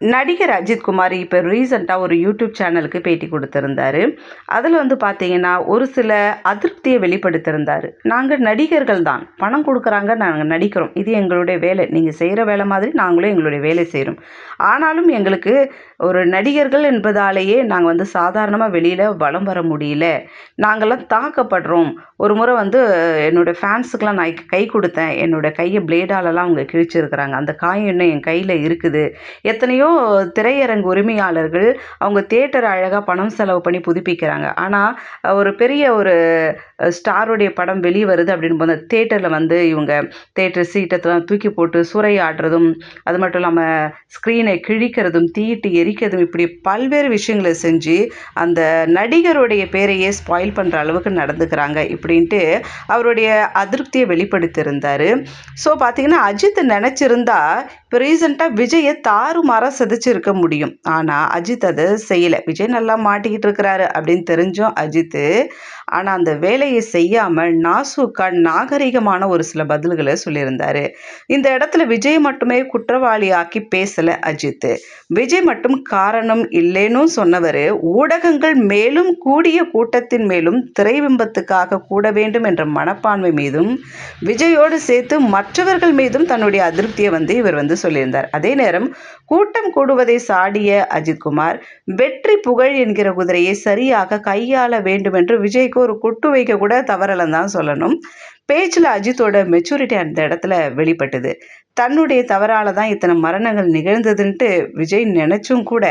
நடிகர் அஜித் குமார் இப்போ ரீசெண்டாக ஒரு யூடியூப் சேனலுக்கு பேட்டி கொடுத்துருந்தாரு. அதில் வந்து பார்த்தீங்கன்னா ஒரு சில அதிருப்தியை வெளிப்படுத்தியிருந்தார். நாங்கள் நடிகர்கள் தான். பணம் கொடுக்குறாங்க நாங்கள் நடிக்கிறோம். இது எங்களுடைய வேலை. நீங்கள் செய்கிற வேலை மாதிரி நாங்களும் எங்களுடைய வேலை செய்கிறோம் ஆனாலும் எங்களுக்கு ஒரு நடிகர்கள் என்பதாலேயே நாங்கள் வந்து சாதாரணமாக வெளியில் வலம் வர முடியல. நாங்கள்லாம் தாக்கப்படுறோம். ஒரு முறை வந்து என்னோடய ஃபேன்ஸுக்கெலாம் நான் கை கொடுத்தேன். என்னோடய கையை பிளேடாலலாம் அவங்க கிழிச்சிருக்கிறாங்க. அந்த காயம் இன்னும் என் கையில் இருக்குது. எத்தனையோ திரையரங்கு உரிமையாளர்கள் அவங்க தேட்டரை அழகாக பணம் செலவு பண்ணி புதுப்பிக்கிறாங்க. ஆனால் ஒரு பெரிய ஒரு ஸ்டாருடைய படம் வெளியே வருது அப்படின்னு போது தேட்டரில் வந்து இவங்க தேட்டர் சீட்டத்தெல்லாம் தூக்கி போட்டு சூறையாடுறதும் அது மட்டும் இல்லாமல் ஸ்க்ரீனை கிழிக்கிறதும் தீயிட்டு எரிக்கிறதும் இப்படி பல்வேறு விஷயங்களை செஞ்சு அந்த நடிகருடைய பேரையே ஸ்பாயில் பண்ணுற அளவுக்கு நடந்துக்கிறாங்க இப்படின்ட்டு அவருடைய அதிருப்தியை வெளிப்படுத்தியிருந்தார். ஸோ பார்த்திங்கன்னா அஜித் நினச்சிருந்தா இப்போ ரீசெண்டாக விஜயை தாறுமாறாக சிதைச்சிருக்க முடியும். ஆனால் அஜித் அதை செய்யலை. விஜய் நல்லா மாட்டிக்கிட்டு இருக்கிறாரு அப்படின்னு தெரிஞ்சும் அஜித்து. ஆனால் அந்த வேலையை செய்யாமல் நாசூக்கா நாகரிகமான ஒரு சில பதில்களை சொல்லியிருந்தாரு. இந்த இடத்துல விஜய் மட்டுமே குற்றவாளியாக்கி பேசலை அஜித் விஜய் மட்டும் காரணம் இல்லைன்னு சொன்னவர் ஊடகங்கள் மேலும் கூடிய கூட்டத்தின் மேலும் திரைபிம்பத்துக்காக கூட வேண்டும் என்ற மனப்பான்மை மீதும் விஜயோடு சேர்த்து மற்றவர்கள் மீதும் தன்னுடைய அதிருப்தியை வந்து இவர் வந்து சொல்லியிருந்தார். அதே நேரம் கூட்டம் கூடுவதை சாடிய அஜித்குமார் வெற்றி புகழ் என்கிற குதிரையை சரியாக கையாள வேண்டும் என்று விஜய்க்கு ஒரு குட்டு வைக்க கூட தவறலன்னு தான் சொல்லணும். பேச்சில் அஜித்தோட மெச்சூரிட்டி அந்த இடத்துல வெளிப்பட்டது. தன்னுடைய தவறால் தான் இத்தனை மரணங்கள் நிகழ்ந்ததுன்ட்டு விஜய் நினச்சும் கூட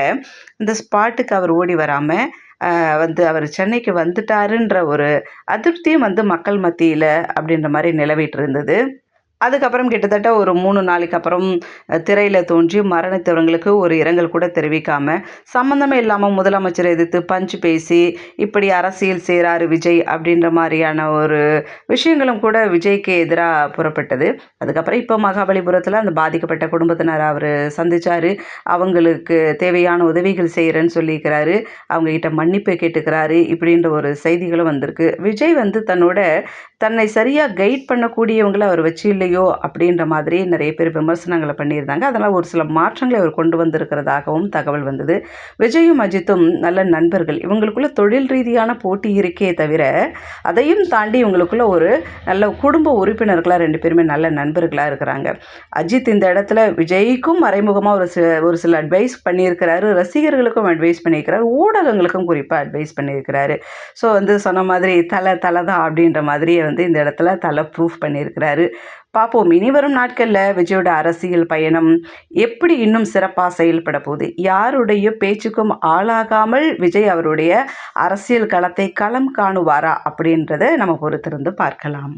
இந்த ஸ்பாட்டுக்கு அவர் ஓடி வராமல் வந்து அவர் சென்னைக்கு வந்துட்டாருன்ற ஒரு அதிருப்தியும் வந்து மக்கள் மத்தியில் அப்படின்ற மாதிரி நிலவிட்டு இருந்தது. அதுக்கப்புறம் கிட்டத்தட்ட ஒரு மூணு நாளைக்கு அப்புறம் திரையில் தோன்றி மரணத்தவங்களுக்கு ஒரு இரங்கல் கூட தெரிவிக்காமல் சம்மந்தமே இல்லாமல் முதலமைச்சரை எதிர்த்து பஞ்சு பேசி இப்படி அரசியல் செய்கிறாரு விஜய் அப்படின்ற மாதிரியான ஒரு விஷயங்களும் கூட விஜய்க்கு எதிராக புறப்பட்டது. அதுக்கப்புறம் இப்போ மகாபலிபுரத்தில் அந்த பாதிக்கப்பட்ட குடும்பத்தினர் அவர் சந்தித்தார் அவங்களுக்கு தேவையான உதவிகள் செய்கிறேன்னு சொல்லியிருக்கிறாரு அவங்கக்கிட்ட மன்னிப்பு கேட்டுக்கிறாரு. இப்படின்ற ஒரு செய்திகளும் வந்திருக்கு. விஜய் வந்து தன்னோட தன்னை சரியாக கைட் பண்ணக்கூடியவங்களை அவர் வச்சு இல்லையோ அப்படின்ற மாதிரி நிறைய பேர் விமர்சனங்களை பண்ணியிருந்தாங்க. அதனால் ஒரு சில மாற்றங்களை அவர் கொண்டு வந்திருக்கிறதாகவும் தகவல் வந்தது. விஜயும் அஜித்தும் நல்ல நண்பர்கள். இவங்களுக்குள்ள தொழில் ரீதியான போட்டி இருக்கே தவிர அதையும் தாண்டி இவங்களுக்குள்ள ஒரு நல்ல குடும்ப உறுப்பினர்களாக ரெண்டு பேருமே நல்ல நண்பர்களாக இருக்கிறாங்க. அஜித் இந்த இடத்துல விஜய்க்கும் மறைமுகமாக ஒரு சில ஒரு சில அட்வைஸ் பண்ணியிருக்கிறாரு. ரசிகர்களுக்கும் அட்வைஸ் பண்ணியிருக்கிறாரு. ஊடகங்களுக்கும் குறிப்பாக அட்வைஸ் பண்ணியிருக்கிறாரு. ஸோ வந்து சொன்ன மாதிரி தலை தலை தான் அப்படின்ற மாதிரி வந்து இந்த இடத்துல தலை ப்ரூஃப் பண்ணியிருக்கிறாரு. பார்ப்போம் இனி வரும் நாட்களில் விஜயோட அரசியல் பயணம் எப்படி இன்னும் சிறப்பாக செயல்பட போகுது? யாருடைய பேச்சுக்கும் ஆளாகாமல் விஜய் அவருடைய அரசியல் களத்தை களம் காணுவாரா அப்படின்றத நம்ம பொறுத்திருந்து பார்க்கலாம்.